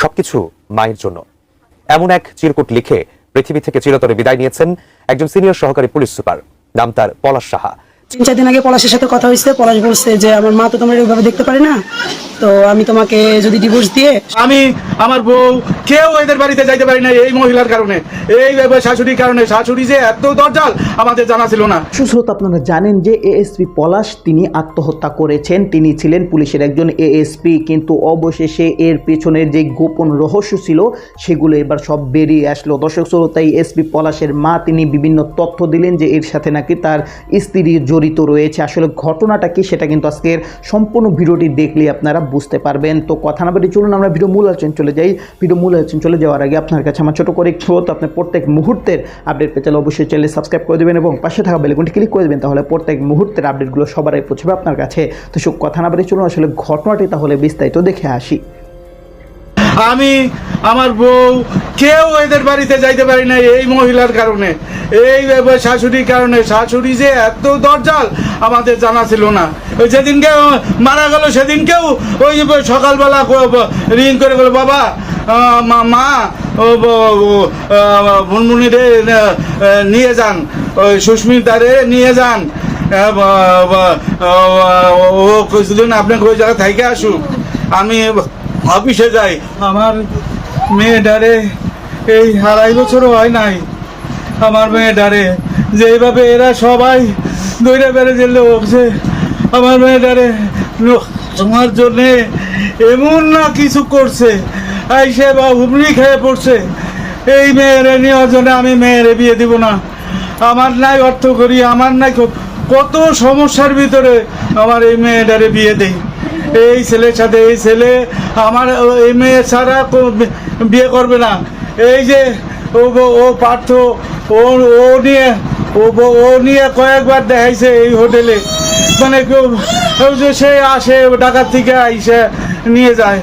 সবকিছু মায়ের জন্য। এমন এক চিরকুট লিখে পৃথিবী থেকে চিরতরে বিদায় নিয়েছেন একজন সিনিয়র সহকারী পুলিশ সুপার, নাম তার পলাশ সাহা। তিন চার দিন আগে পলাশের সাথে কথা হয়েছে। পলাশ বলছে যে আমার মা তো তোমরা এইভাবে দেখতে পারে না। তো আমি তোমাকে যদি ডিভোর্স দিয়ে আমি আমার বউ কেউ এদের বাড়িতে যাইতে পারি না এই মহিলার কারণে। এই শাশুড়ির কারণে। শাশুড়ি যে এত দরজাল আমাদের জানা ছিল না। সুশ্রোত আপনারা জানেন যে এএসপি পলাশ তিনি আত্মহত্যা করেছেন। তিনি ছিলেন পুলিশের একজন এএসপি কিন্তু অবশেষে এর পেছনের যে গোপন রহস্য ছিল সেগুলো এবার সব বেরিয়ে আসলো। দর্শক শ্রোতাই এসপি পলাশের মা তিনি বিভিন্ন তথ্য দিলেন যে এর সাথে নাকি তার স্ত্রী জড়িত রয়েছে। আসলে ঘটনাটা কি সেটা কিন্তু আজকের সম্পূর্ণ ভিডিওটি দেখলে আপনারা বুঝতে পারবেন। তো কথা না বেরি চলুন আমরা ভিডিও মূল আলোচনা চলে যাই। ভিডিও মূল আলোচনা চলে যাওয়ার আগে আপনার কাছে আমার ছোট করে অনুরোধ, আপনি প্রত্যেক মুহূর্তের আপডেট পেতে অবশ্যই চ্যানেল সাবস্ক্রাইব করে দেবেন এবং পাশে থাকা বেলগুনটি ক্লিক করে দেবেন তাহলে প্রত্যেক মুহূর্তের আপডেটগুলো সবার আগে পৌঁছবে আপনার কাছে। তো সব কথা না বেরিয়ে চলুন আসলে ঘটনাটি তাহলে বিস্তারিত দেখে আসি। আমি আমার বউ কেউ এদের বাড়িতে যাইতে পারি না এই মহিলার কারণে এই শাশুড়ির কারণে শাশুড়ি যে এত দরজাল আমাদের জানা ছিল না ওই যেদিনকে মারা গেল সেদিনকেও ওই সকালবেলা রিং করে গেল বাবা মা ভুনমুনিরে নিয়ে যান ওই সুস্মিতারে নিয়ে যান ও কিছুদিন আপনাকে ওই জায়গায় থেকে আসুক আমি অফিসে যাই। আমার মেয়েটারে এই আড়াই বছরও হয় নাই। আমার মেয়ে মেয়েটারে যেইভাবে এরা সবাই দৈরা বেড়ে যে লোক আমার মেয়েটারে নো- তোমার জন্যে এমন না কিছু করছে। আইসে বা হুমড়ি খেয়ে পড়ছে। এই মেয়েরে নেওয়ার জন্য আমি মেয়েরে বিয়ে দিব না। আমার নাই অর্থ করি আমার নাই কত সমস্যার ভিতরে আমার এই মেয়েটারে বিয়ে দেই। এই ছেলের সাথে, এই ছেলে আমার এই মেয়ে ছাড়া বিয়ে করবে না। এই যে ও ও- পার্থ, ও ও নিয়ে, ও ও নিয়ে কয়েকবার দেখাইছে এই হোটেলে। মানে কেউ সে আসে ঢাকার থেকে আইসে নিয়ে যায়।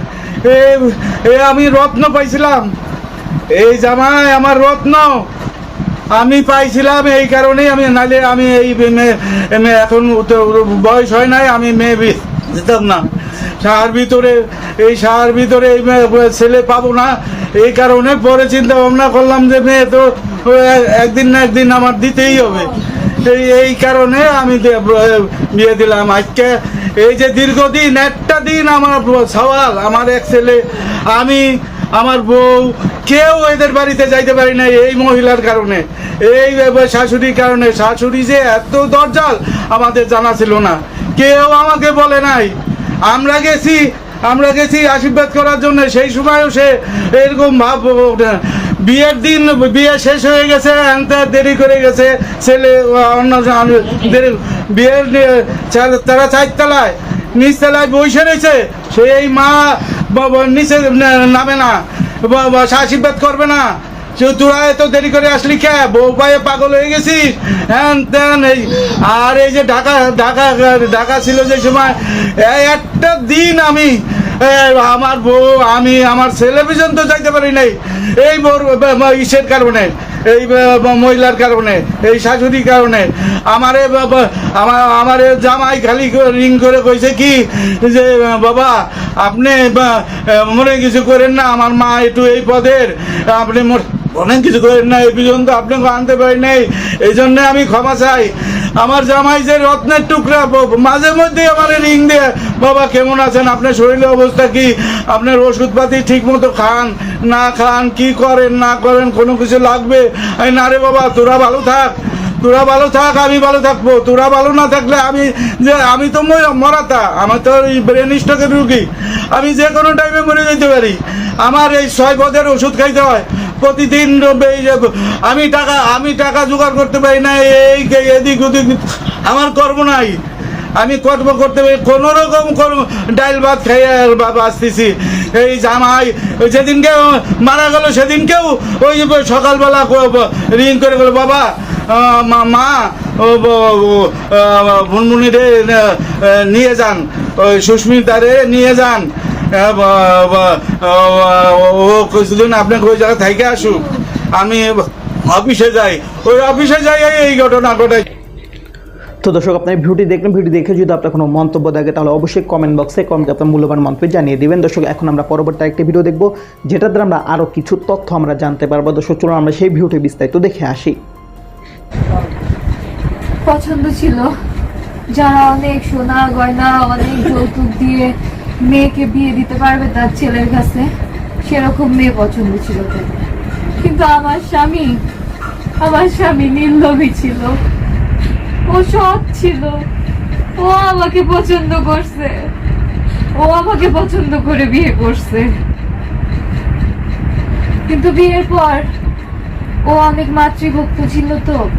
এ আমি রত্ন পাইছিলাম। এই জামাই আমার রত্ন। আমি পাইছিলাম এই কারণেই আমি নালে আমি এই মেয়ে এখন বয়স হয় নাই, আমি মেয়ে দিতাম না। শাহার ভিতরে, এই শাহার ভিতরে এই ছেলে পাবো না। এই কারণে পরে চিন্তা ভাবনা করলাম যে মেয়ে তো একদিন না একদিন আমার দিতেই হবে। এই এই কারণে আমি বিয়ে দিলাম। আজকে এই যে দীর্ঘদিন, একটা দিন আমার সওয়াল, আমার এক ছেলে, আমি, আমার বউ, কেউ এদের বাড়িতে যাইতে পারি না এই মহিলার কারণে। এই শাশুড়ির কারণে। শাশুড়ি যে এত দরজাল, আমাদের জানা ছিল না। কেউ আমাকে বলে নাই। আমরা গেছি আমরা গেছি আশীর্বাদ করার জন্য। সেই সময়ও সে এরকম ভাব বিয়ের দিন, বিয়ে শেষ হয়ে গেছে দেরি করে গেছে। ছেলে, অন্য দেরি বিয়ের তারা চারতলায়, নিচতলায় বসে রয়েছে। সেই মা নিচে নামে না। আশীর্বাদ করবে না। সে তোরা এত দেরি করে আসলি কে? বউ পায়ে পাগল হয়ে গেছিস? হ্যান ত্যান, এই, আর এই যে ঢাকা ঢাকা ঢাকা ছিল যে সময় একটা দিন আমি আমার বউ, আমি, আমার ছেলে পর্যন্ত যাইতে পারি নাই। এই ব- ইসের কারণে, এই মহিলার কারণে, এই শাশুড়ির কারণে, আমারে আমার আমার জামাই খালি রিং করে কইছে কি, যে, বাবা, আপনি মনে কিছু করেন না, আমার মা একটু এই পদের, আপনি মোর- অনেক কিছু করেন না, এই পর্যন্ত আপনাকে আনতে পারি নাই। এই জন্য আমি ক্ষমা চাই। আমার জামাই যে রত্নের টুকরা মাঝে মধ্যে আমার রিং দিয়ে, বাবা, কেমন আছেন? আপনার শরীরের অবস্থা কি? আপনার ওষুধপাতি ঠিক মতো খান? না খান? কি করেন? না করেন? কোনো কিছু লাগবে? এই না রে বাবা, তোরা ভালো থাক। তোরা ভালো থাক, আমি ভালো থাকব। তোরা ভালো না থাকলে আমি যে, আমি তো মরাতা। আমার তো ব্রেন স্ট্রোকের রুগী। আমি যে কোনো টাইমে মরে যেতে পারি। আমার এই ছয় পদের ওষুধ খাইতে হয়। প্রতিদিন আমি টাকা আমি টাকা জোগাড় করতে পারি না, এই এদিক ওদিক, আমার কর্ম নাই। আমি কর্ম করতে পারি কোনো রকম কর্ম, ডাইল ভাত খাইয়ে বাঁচতেছি। এই জামাই যেদিনকে মারা গেল সেদিনকেও ওই সকালবেলা রিং করে গেল বাবা মা মা, ও ভুনমুনিরে নিয়ে যান। ওই সুস্মিতারে নিয়ে যান। ও কিছুদিন আপনাকে ওই জায়গা থেকে আসুক। আমি অফিসে যাই। ওই অফিসে যাই এই ঘটনা ঘটাই। তো দর্শক আপনার ভিডিওটি দেখলেন। ভিডিও দেখে যদি আপনার কোনো মন্তব্য থাকে তাহলে অবশ্যই কমেন্ট বক্সে কমেন্ট আপনার মূল্যবান মন্তব্য জানিয়ে দেবেন। দর্শক এখন আমরা পরবর্তী একটি ভিডিও দেখব যেটার দ্বারা আমরা আরও কিছু তথ্য আমরা জানতে পারব। দর্শক চলুন আমরা সেই ভিডিওটি বিস্তারিত দেখে আসি। পছন্দ ছিল। যারা অনেক সোনা গয়না অনেক যৌতুক দিয়ে মেয়েকে বিয়ে দিতে পারবে তার ছেলের কাছে, সেরকম মেয়ে পছন্দ ছিল কিন্তু আমার স্বামী আমার স্বামী নির্লোভী ছিল। ও সৎ ছিল। ও আমাকে পছন্দ করছে। ও আমাকে পছন্দ করে বিয়ে করছে। কিন্তু বিয়ের পর ও অনেক মাতৃভক্ত ছিল তো।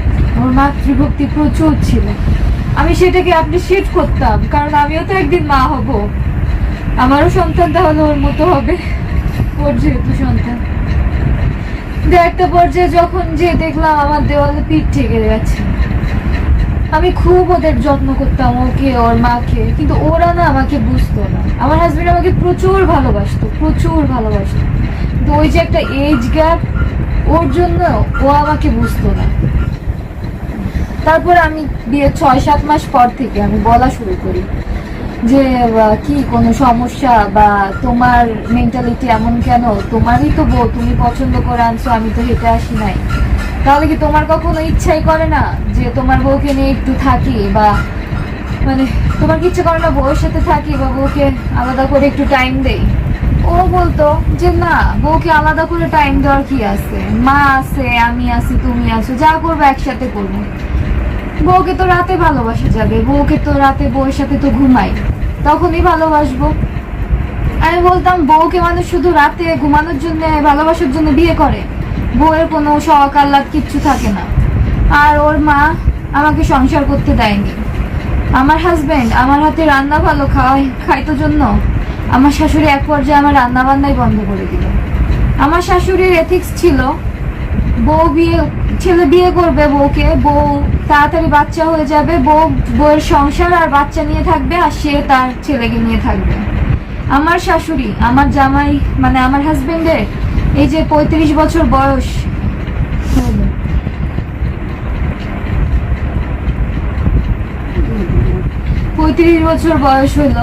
ওর মাতৃভক্তি প্রচুর ছিল। আমি সেটাকে অ্যাপ্রিসিয়েট করতাম, কারণ আমিও তো একদিন মা হব। আমারও সন্তান, তাহলে ওর মতো হবে। ওর যেহেতু সন্তান। একটা পর্যায়ে যখন যে দেখলাম আমার দেওয়ালে পিঠ ঠেকে গেছে। আমি খুব ওদের যত্ন করতাম, ওকে, ওর মাকে। কিন্তু ওরা না আমাকে বুঝতো না। আমার হাজবেন্ড আমাকে প্রচুর ভালোবাসতো প্রচুর ভালোবাসতো। কিন্তু ওই যে একটা এজ গ্যাপ ওর জন্য ও আমাকে বুঝতো না। তারপর আমি বিয়ে ছয় সাত মাস পর থেকে আমি বলা শুরু করি। যে কি, কোনো সমস্যা বা তোমার মেন্টালিটি এমন কেন? তোমারই তো বউ, তুমি পছন্দ করে আনছো, আমি তো হেঁটে আসি নাই। তাহলে কি তোমার কখনো ইচ্ছাই করে না যে তোমার বউকে নিয়ে একটু থাকি বা মানে তোমার কি ইচ্ছে করে না বউয়ের সাথে থাকি বা বউকে আলাদা করে একটু টাইম দেই? ও বলতো যে, না, বউকে আলাদা করে টাইম দেওয়ার কি আছে? মা আছে, আমি আছি, তুমি আছো, যা করব একসাথে করব। বউকে তো রাতে ভালোবাসা যাবে, বউকে তো রাতে বউয়ের সাথে তো ঘুমাই। তখনই ভালোবাসবো। আমি বলতাম, বউকে মানুষ শুধু রাতে ঘুমানোর জন্য, ভালোবাসার জন্য বিয়ে করে। বউয়ের কোনো শখ, আহ্লাদ কিচ্ছু থাকে না। আর ওর মা আমাকে সংসার করতে দেয়নি। আমার হাজব্যান্ড আমার হাতে রান্না ভালো খাওয়াই, খাইতো জন্য আমার শাশুড়ি এক পর্যায়ে আমার রান্না বান্নাই বন্ধ করে দিল। আমার শাশুড়ির এথিক্স ছিল বউ বিয়ে, ছেলে বিয়ে করবে বউকে, বউ তাড়াতাড়ি বাচ্চা হয়ে যাবে, বউ বউয়ের সংসার আর বাচ্চা নিয়ে থাকবে আর সে তার ছেলেকে নিয়ে থাকবে। আমার শাশুড়ি, আমার জামাই মানে আমার হাজবেন্ডের এই যে পঁয়ত্রিশ বছর বয়স, পঁয়ত্রিশ বছর বয়স হইল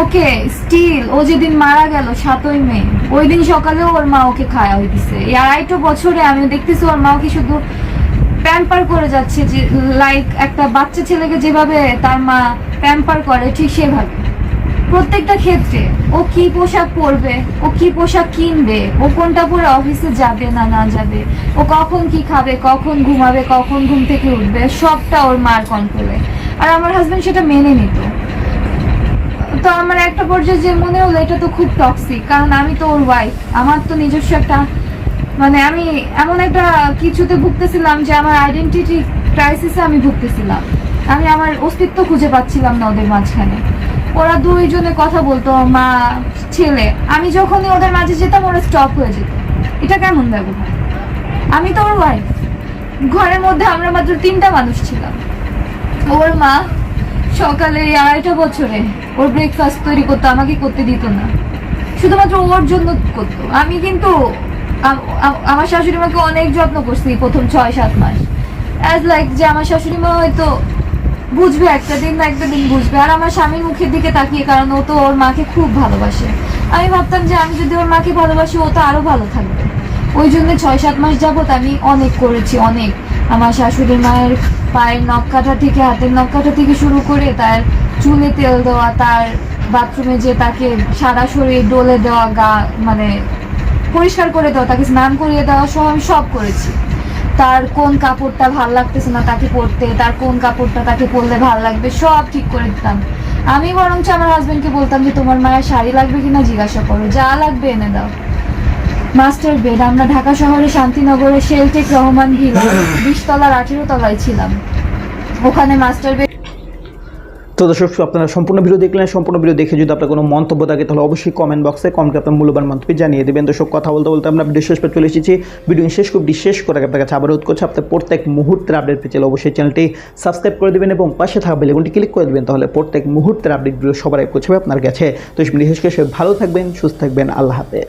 ওকে স্টিল ও যেদিন মারা গেল, সাতই মে। ওই দিন সকালে ওর মা ওকে খাওয়া হইতেছে। এই আড়াইটো বছরে আমি দেখতেছি ওর মা ওকে শুধু প্যাম্পার করে যাচ্ছে যে লাইক একটা বাচ্চা ছেলেকে যেভাবে তার মা প্যাম্পার করে, ঠিক সেভাবে। প্রত্যেকটা ক্ষেত্রে ও কি পোশাক পরবে, ও কি পোশাক কিনবে, ও কোনটা পরে অফিসে যাবে না না যাবে, ও কখন কি খাবে, কখন ঘুমাবে, কখন ঘুম থেকে উঠবে, সবটা ওর মার কন্ট্রোলে আর আমার হাজব্যান্ড সেটা মেনে নিত। তো আমার একটা পর্যায়ে যে মনে হলো এটা তো খুব টক্সিক কারণ আমি তো ওর ওয়াইফ আমার তো নিজস্ব একটা মানে আমি এমন একটা কিছুতে ভুগতেছিলাম যে আমার আইডেন্টিটি ক্রাইসিসে আমি ভুগতেছিলাম। আমি আমার অস্তিত্ব খুঁজে পাচ্ছিলাম না ওদের মাঝখানে। ওরা দুইজনে কথা বলতো, মা, ছেলে। আমি যখনই ওদের মাঝে যেতাম, ওরা স্টপ হয়ে যেত। এটা কেমন ব্যবহার? আমি তো ওর ওয়াইফ ঘরের মধ্যে আমরা মাত্র তিনটা মানুষ ছিলাম। ওর মা সকালে আড়াইটা বছরে ওর ব্রেকফাস্ট তৈরি করতো, আমাকে করতে দিত না। শুধুমাত্র ওর জন্য করতো। আমি কিন্তু আম- আম- আমার শাশুড়ি মাকে অনেক যত্ন করছি প্রথম ছয়, সাত মাস। অ্যাজ লাইক যে আমার শাশুড়ি মা হয়তো বুঝবে, একটা দিন না একটা দিন বুঝবে। আর আমার স্বামীর মুখের দিকে তাকিয়ে, কারণ ও তো ওর মাকে খুব ভালোবাসে। আমি ভাবতাম যে আমি যদি ওর মাকে ভালোবাসি, ও তো আরও ভালো থাকবে। ওই জন্য ছয়, সাত মাস যাবত আমি অনেক করেছি, অনেক। আমার শাশুড়ি মায়ের পায়ের নখ কাটা থেকে, হাতের নখ কাটা থেকে শুরু করে তার চুলে তেল দেওয়া, তার বাথরুমে যে তাকে সারা শরীর ডলে দেওয়া, গা মানে পরিষ্কার করে দেওয়া, তাকে স্নান করিয়ে দেওয়া সহ আমি সব করেছি। তার কোন কাপড়টা ভালো লাগতেছে না তাকে পরতে, তার কোন কাপড়টা তাকে পরলে ভালো লাগবে, সব ঠিক করে দিতাম। আমি বরঞ্চ আমার হাজবেন্ডকে বলতাম যে, তোমার মায়ের শাড়ি লাগবে কিনা জিজ্ঞাসা করো, যা লাগবে এনে দাও। মাস্টার বেড আমরা ঢাকা শহরে শান্তিনগরে শেলটেক রহমান ভিলা বিশতলার আঠেরো তলায় ছিলাম। ওখানে মাস্টার বেড তো দর্শক, আপনারা সম্পূর্ণ ভিডিও দেখলেন, সম্পূর্ণ ভিডিও দেখে যদি আপনার কোনো মন্তব্য থাকে, তাহলে অবশ্যই কমেন্ট বক্সে কমেন্টে আপনার মূল্যবান মন্তব্য জানিয়ে দেবেন। দর্শক, কথা বলতে বলতে আমরা ভিডিও শেষ পর চলে এসেছি। ভিডিও শেষ খুব শেষ করে আপনার কাছে আবার অনুরোধ করছি, আপনার প্রত্যেক মুহূর্তের আপডেট পেতে চাইলে অবশ্যই চ্যানেলটি সাবস্ক্রাইব করে দেবেন এবং পাশে থাকা বেলেগুনটি ক্লিক করে দেবেন, তাহলে প্রত্যেক মুহূর্তের আপডেট ভিডিও সবার পৌঁছাবে আপনার কাছে। তো ভিডিও শেষ করে ভালো থাকবেন, সুস্থ থাকবেন, আল্লাহ হাফেজ।